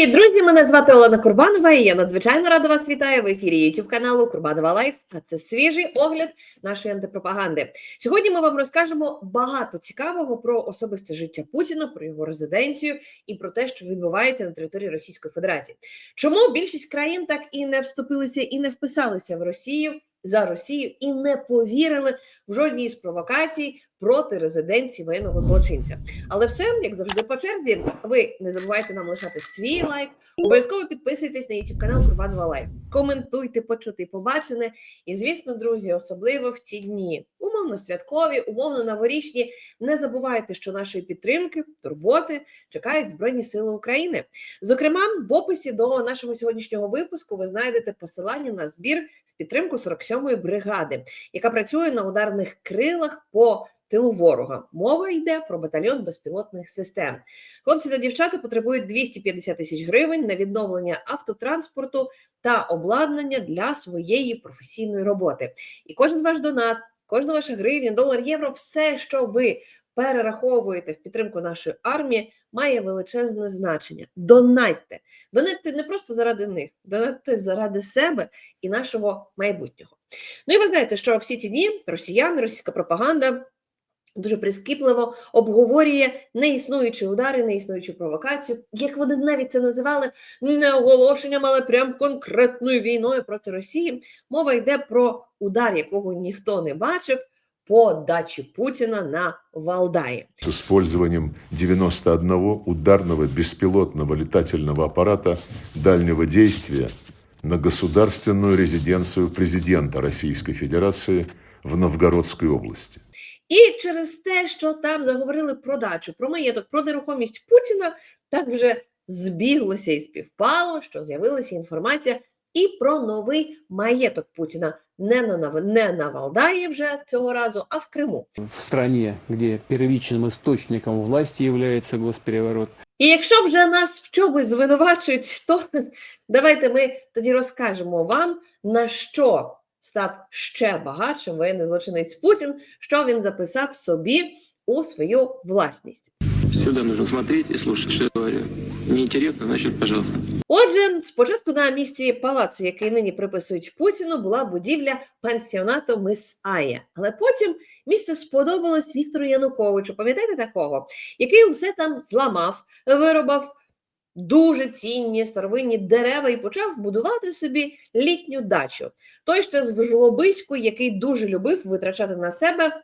Привіт, друзі! Мене звати Олена Курбанова, і я надзвичайно рада вас вітаю в ефірі youtube каналу Курбанова Лайф. А це свіжий огляд нашої антипропаганди. Сьогодні ми вам розкажемо багато цікавого про особисте життя Путіна, про його резиденцію і про те, що відбувається на території Російської Федерації. Чому більшість країн так і не вступилися і не вписалися в Росію за Росію і не повірили в жодній з провокацій проти резиденції воєнного злочинця? Але все, як завжди, по черзі. Ви не забувайте нам лишати свій лайк. Обов'язково підписуйтесь на YouTube канал Курбанова Лайф. Коментуйте, почути, побачене. І звісно, друзі, особливо в ці дні, умовно святкові, умовно новорічні. Не забувайте, що нашої підтримки, турботи чекають Збройні Сили України. Зокрема, в описі до нашого сьогоднішнього випуску ви знайдете посилання на збір підтримку 47-ї бригади, яка працює на ударних крилах по тилу ворога. Мова йде про батальйон безпілотних систем. Хлопці та дівчата потребують 250 тисяч гривень на відновлення автотранспорту та обладнання для своєї професійної роботи. І кожен ваш донат, кожна ваша гривня, долар, євро, все, що ви перераховуєте в підтримку нашої армії, має величезне значення. Донатьте. Донатьте не просто заради них, донатьте заради себе і нашого майбутнього. Ну і ви знаєте, що всі ці дні росіяни, російська пропаганда дуже прискіпливо обговорює неіснуючі удари, неіснуючу провокацію, як вони навіть це називали не оголошенням, але прям конкретною війною проти Росії. Мова йде про удар, якого ніхто не бачив по дачі Путіна на Валдаї. с использованием 91 ударного беспилотного летательного аппарата дальнего действия на государственную резиденцию президента Российской Федерации в Новгородской области. І через те, що там заговорили про дачу, про маєток, про нерухомість Путіна, так вже збіглося і співпало, що з'явилася інформація і про новий маєток Путіна не на не на Валдаї вже цього разу, а в Криму. в стране, где первичным источником власти является госпереворот. І якщо вже нас в чомусь звинувачують, то давайте ми тоді розкажемо вам, на що став ще багатшим воєнний злочинець Путін, що він записав собі у свою власність. Сюда нужно смотреть и слушать, что я говорю. Неинтересно, значит, пожалуйста. Отже, спочатку на місці палацу, який нині приписують Путіну, була будівля пансіонату Мис Ая. Але потім місце сподобалось Віктору Януковичу. Пам'ятаєте такого, який усе там зламав, виробав дуже цінні старовинні дерева і почав будувати собі літню дачу. Той ще з Жлобиську, який дуже любив витрачати на себе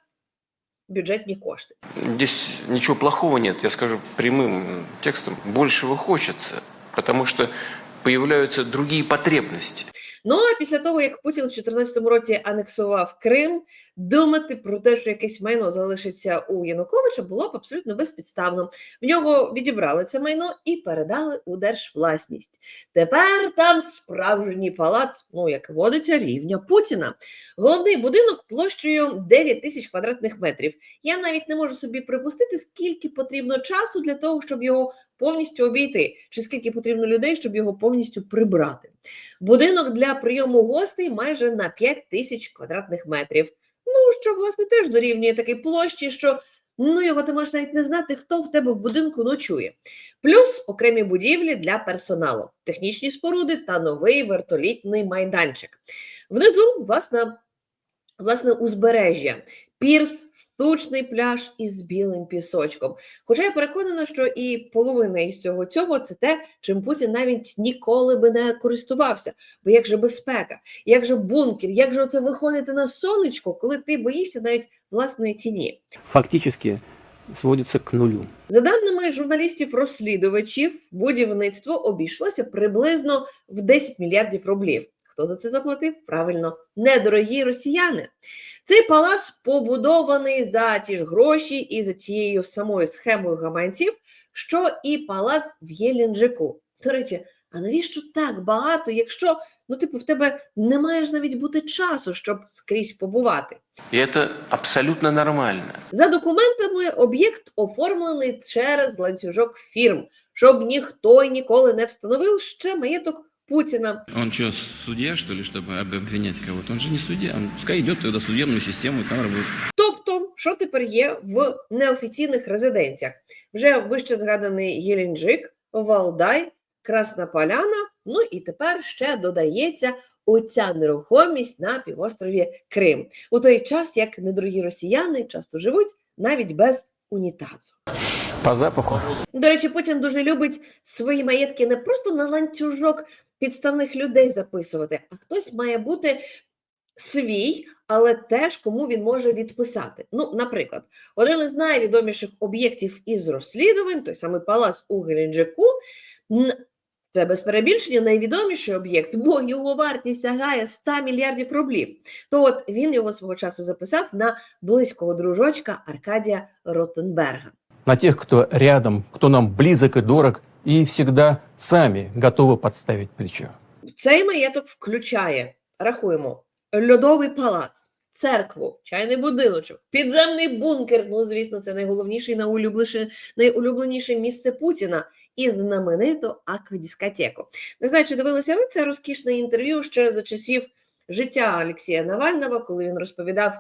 бюджетні кошти. Здесь ничего плохого нет, я скажу прямым текстом. Большего хочется, потому что появляются другие потребности. Ну а після того, як Путін в 2014 році анексував Крим, думати про те, що якесь майно залишиться у Януковича, було б абсолютно безпідставно. В нього відібрали це майно і передали у держвласність. Тепер там справжній палац, ну як водиться, рівня Путіна. Головний будинок площею 9 тисяч квадратних метрів. Я навіть не можу собі припустити, скільки потрібно часу для того, щоб його повністю обійти, чи скільки потрібно людей, щоб його повністю прибрати. Будинок для прийому гостей майже на 5 тисяч квадратних метрів. Ну, що, власне, теж дорівнює такій площі, що ну, його ти можеш навіть не знати, хто в тебе в будинку ночує. Плюс окремі будівлі для персоналу, технічні споруди та новий вертолітний майданчик. Внизу, власне, власне, узбережжя, пірс, штучний пляж із білим пісочком. Хоча я переконана, що і половина із цього цього це те, чим Путін навіть ніколи би не користувався. Бо як же безпека, як же бункер, як же оце виходити на сонечко, коли ти боїшся навіть власної тіні? Фактически сводится к нулю. За даними журналістів-розслідувачів, будівництво обійшлося приблизно в 10 мільярдів рублів. Хто за це заплатив? Правильно, недорогі росіяни. Цей палац побудований за ті ж гроші і за цією самою схемою гаманців, що і палац в Єлінджику. До речі, а навіщо так багато, якщо ну, типу, в тебе не має ж навіть бути часу, щоб скрізь побувати? И это абсолютно нормально. За документами, об'єкт оформлений через ланцюжок фірм, щоб ніхто ніколи не встановив ще маєток Путіна. Он что, судья, что ли, чтобы обвинять кого-то? Он же не судья. Он пускай идет тогда в судебную систему и там работает. Тобто, що тепер є в неофіційних резиденціях? Вже вище згаданий Єлінджик, Валдай, Красна Поляна. Ну і тепер ще додається оця нерухомість на півострові Крим. У той час, як недорогі росіяни часто живуть навіть без унітазу. По запаху. До речі, Путін дуже любить свої маєтки не просто на ланцюжок підставних людей записувати, а хтось має бути свій, але теж кому він може відписати. Ну, наприклад, один із найвідоміших об'єктів із розслідувань, той самий палац у Геленджику, це без перебільшення найвідоміший об'єкт, бо його вартість сягає 100 мільярдів рублів. То от він його свого часу записав на близького дружочка Аркадія Ротенберга. На тех, кто рядом, кто нам близок и дорог, и всегда сами готовы подставить плечо. Цей маєток включає, рахуємо, льодовий палац, церкву, чайний будиночок, підземний бункер. Ну, звісно, це найголовніше, найулюбленіше, найулюбленіше місце Путіна і знамениту аквадискотеку. Не знаю, чи дивилися ви це розкішне інтерв'ю ще за часів життя Олексія Навального, коли він розповідав.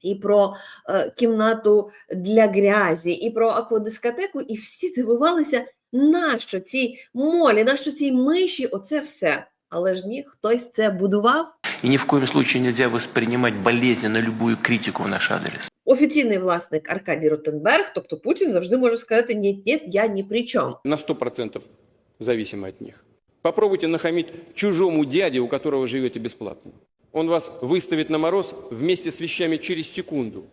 І про е, кімнату для грязі, і про аквадискотеку, і всі дивувалися, нащо ці молі, нащо ці миші, оце все. Але ж ні, хтось це будував. И ни в коем случае нельзя воспринимать болезненно любую критику в наш адрес. Офіційний власник Аркадій Ротенберг, тобто Путін завжди може сказати ні, ні, я ні при чому. на 100% зависимы от них. Попробуйте нахамить чужому дяде, у которого живете бесплатно. Он вас выставит на мороз вместе с вещами через секунду.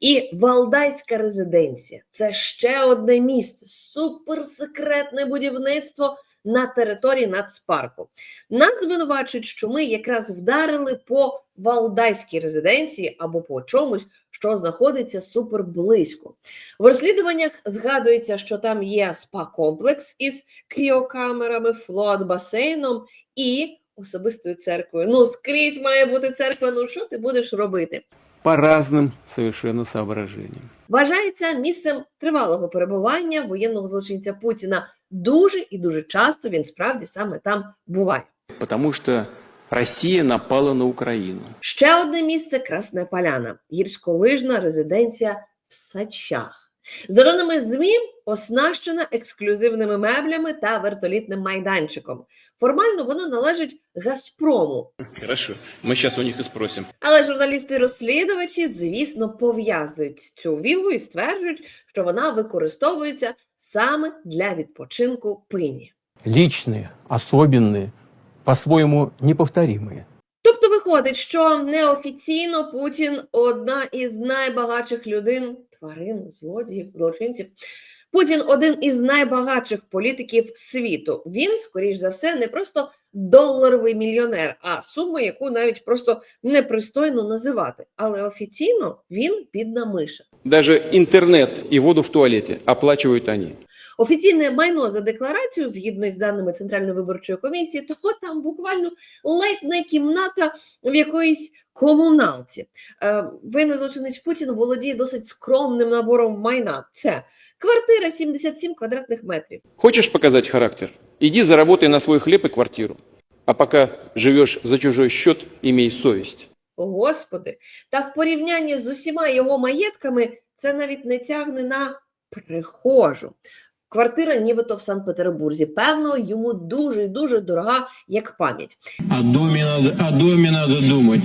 І Валдайська резиденція це ще одне місце, суперсекретне будівництво на території нацпарку. Нас звинувачують, що ми якраз вдарили по Валдайській резиденції або по чомусь, що знаходиться суперблизько. В розслідуваннях згадується, що там є спа-комплекс із кріокамерами, флот-басейном і особистою церквою. Ну, скрізь має бути церква. Ну що ти будеш робити? По разным совершенно соображениям. Вважається місцем тривалого перебування воєнного злочинця Путіна. Дуже і дуже часто він справді саме там буває. Потому что Россия напала на Украину. Ще одне місце Красна Поляна, гірськолижна резиденція в Сачах. За даними ЗМІ, оснащена ексклюзивними меблями та вертолітним майданчиком. Формально вона належить Газпрому, Хорошо, мы сейчас у них и спросим. Але журналісти-розслідувачі, звісно, пов'язують цю віллу і стверджують, що вона використовується саме для відпочинку пині. Личные, особенные, по-своему неповторимые. Тобто виходить, що неофіційно Путін одна із найбагатших людей, тварин, злодіїв, злочинців. Путін один із найбагатших політиків світу. Він, скоріш за все, не просто доларовий мільйонер, а сума, яку навіть просто непристойно називати. Але офіційно він бідна миша. Навіть інтернет і воду в туалеті оплачують они. Офіційне майно за декларацію, згідно із даними Центральної виборчої комісії, то там буквально ледь не кімната в якоїсь комуналці. Е, Винний злочинець Путін володіє досить скромним набором майна. Це квартира 77 квадратних метрів. Хочешь показать характер? Иди заработай на свой хлеб и квартиру. А пока живешь за чужой счет, имей совесть. Господи, та в порівнянні з усіма його маєтками це навіть не тягне на прихожу. Квартира нібито в Санкт-Петербурзі. Певно, йому дуже і дуже дорога як пам'ять. О доме надо, о доме надо думать.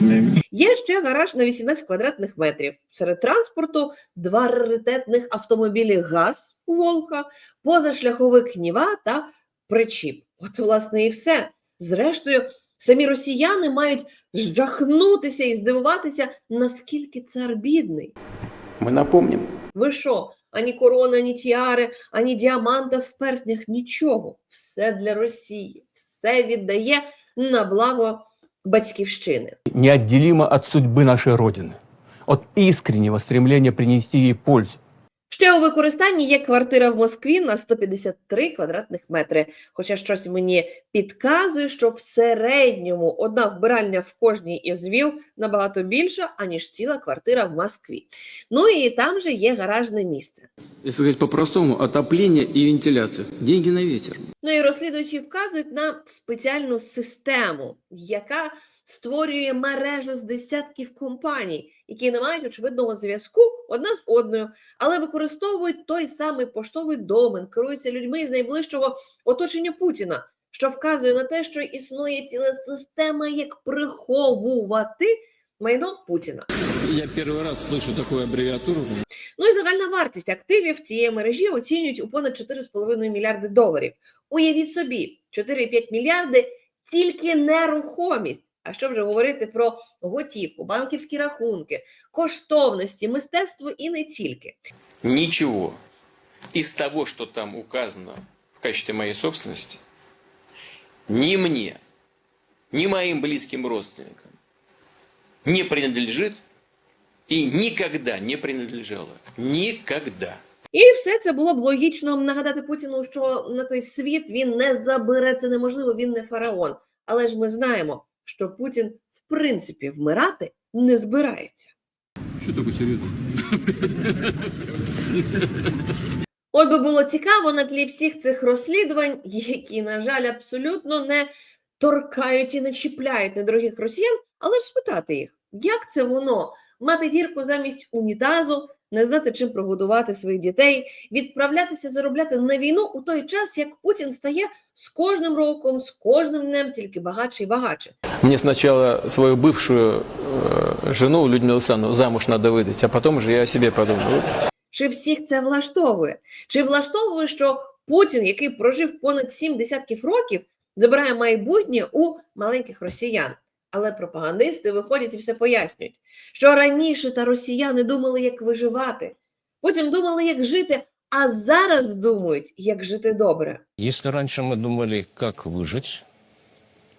Є ще гараж на 18 квадратних метрів. Серед транспорту два раритетних автомобілі ГАЗ Волка, позашляховик Ніва та причіп. От, власне, і все. Зрештою, самі росіяни мають жахнутися і здивуватися, наскільки цар бідний. Мы напомним. Ви що? Ані корона, ані тіари, ані діаманта в перснях, нічого. Все для Росії, все віддає на благо батьківщини. Неотделимо от судьби нашої родини, От іскреннього стремления принести їй пользу. Ще у використанні є квартира в Москві на 153 квадратних метри. Хоча щось мені підказує, що в середньому одна вбиральня в кожній із віл набагато більша, аніж ціла квартира в Москві. Ну і там же є гаражне місце. Сказать по-простому, отопление и вентиляция. Деньги на ветер. Ну і розслідувачі вказують на спеціальну систему, яка створює мережу з десятків компаній, які не мають очевидного зв'язку одна з одною, але використовують той самий поштовий домен, керуються людьми з найближчого оточення Путіна, що вказує на те, що існує ціла система, як приховувати майно Путіна. Я первый раз слышу такую аббревиатуру. Ну і загальна вартість активів цієї мережі оцінюють у понад 4,5 мільярди доларів. Уявіть собі, 4,5 мільярди тільки нерухомість. А що вже говорити про готівку, банківські рахунки, коштовності, мистецтво і не тільки. Ничего из того, что там указано в качестве моей собственности, ни мне, ни моим близким родственникам не принадлежит и никогда не принадлежало. Никогда. І все це було б логічно нагадати Путіну, що на той світ він не забере це неможливо, він не фараон. Але ж ми знаємо, що Путін в принципі вмирати не збирається. Что такое серьезно? От би було цікаво на тлі всіх цих розслідувань, які, на жаль, абсолютно не торкають і не чіпляють недорогих росіян, але ж спитати їх, як це воно мати дірку замість унітазу, не знати, чим прогодувати своїх дітей, відправлятися заробляти на війну у той час, як Путін стає з кожним роком, з кожним днем тільки багатше і багатше. Мне сначала свою бывшую э, жену Людмилу Александровну замуж надо выдать, а потом уже я о себе подумаю. Чи всіх це влаштовує? Чи влаштовує, що Путін, який прожив понад сім десятків років, забирає майбутнє у маленьких росіян? Але пропагандисти виходять і все пояснюють, що раніше та росіяни думали, як виживати, потім думали, як жити, а зараз думають, як жити добре. Якщо раніше ми думали, як вижити,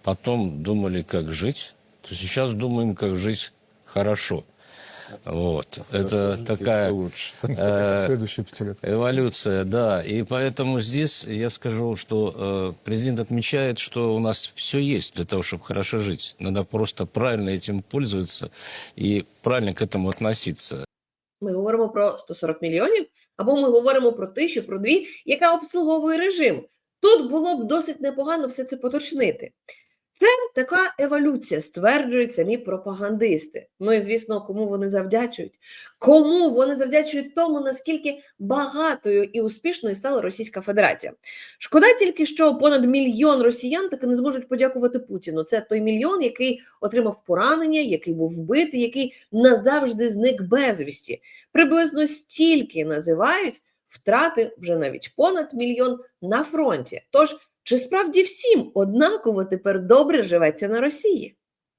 потім думали, як жити, то зараз думаємо, як жити хорошо. Вот. Это такая э, эволюция, да. И поэтому здесь я скажу, что э, президент отмечает, что у нас все есть для того, чтобы хорошо жить. Надо просто правильно этим пользоваться и правильно к этому относиться. Ми говоримо про 140 мільйонів, або ми говоримо про тисячу, про дві, яка обслуговує режим. Тут було б досить непогано все це поточнити. Це така еволюція, стверджують самі пропагандисти. Ну і звісно, кому вони завдячують? Кому вони завдячують тому, наскільки багатою і успішною стала Російська Федерація? Шкода тільки, що понад мільйон росіян таки не зможуть подякувати Путіну. Це той мільйон, який отримав поранення, який був вбитий, який назавжди зник безвісті. Приблизно стільки називають втрати вже навіть понад мільйон на фронті. Тож чи справді всім однаково тепер добре живеться на Росії?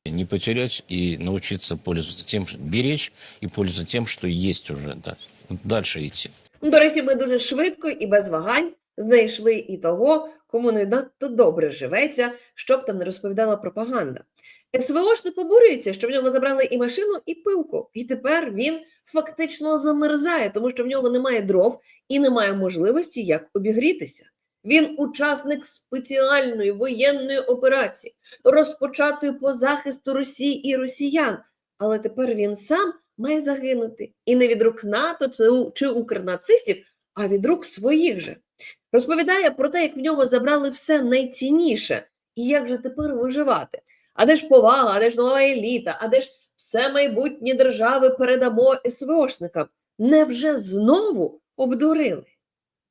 Не потерять и научиться пользоваться тем, что- беречь и пользоваться тем, что есть уже. Да. Дальше идти. До речі, ми дуже швидко і без вагань знайшли і того, кому не надто добре живеться, щоб там не розповідала пропаганда. СВОшник обурюється, що в нього забрали і машину, і пилку, і тепер він фактично замерзає, тому що в нього немає дров і немає можливості як обігрітися. Він учасник спеціальної воєнної операції, розпочатої по захисту Росії і росіян. Але тепер він сам має загинути і не від рук НАТО чи, укрнацистів, а від рук своїх же. Розповідає про те, як в нього забрали все найцінніше, і як же тепер виживати. А де ж повага, а де ж нова еліта, а де ж все майбутнє держави передамо СВОшникам? Невже знову обдурили?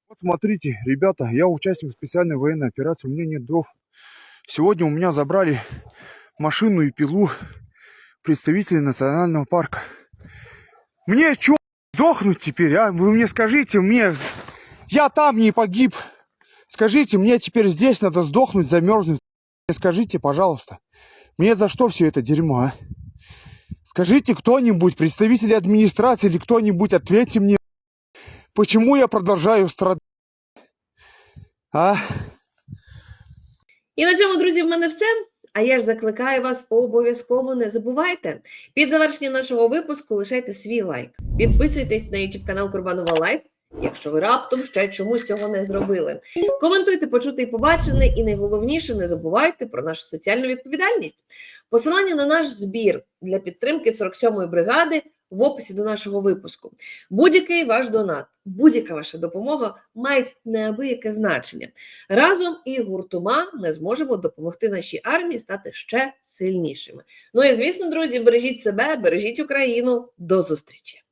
Вот смотрите, ребята, я участник специальной военной операции, у меня нет дров. Сегодня у меня забрали машину и пилу представители национального парка. Мне что, сдохнуть теперь, а? Вы мне скажите, мне... Я там не погиб. Скажите, мне теперь здесь надо сдохнуть, замерзнуть. Скажите, пожалуйста, мне за что все это дерьмо, а? Скажите кто-нибудь, представители администрации или кто-нибудь, ответьте мне, почему я продолжаю страдать. А? І на цьому, друзі, в мене все. А я ж закликаю вас обов'язково не забувайте. Під завершення нашого випуску лишайте свій лайк. Підписуйтесь на YouTube канал Курбанова Лайф, якщо ви раптом ще чомусь цього не зробили. Коментуйте, почути і побачене, і найголовніше не забувайте про нашу соціальну відповідальність. Посилання на наш збір для підтримки 47-ї бригади в описі до нашого випуску. Будь-який ваш донат, будь-яка ваша допомога мають неабияке значення. Разом і гуртома ми зможемо допомогти нашій армії стати ще сильнішими. Ну і звісно, друзі, бережіть себе, бережіть Україну. До зустрічі!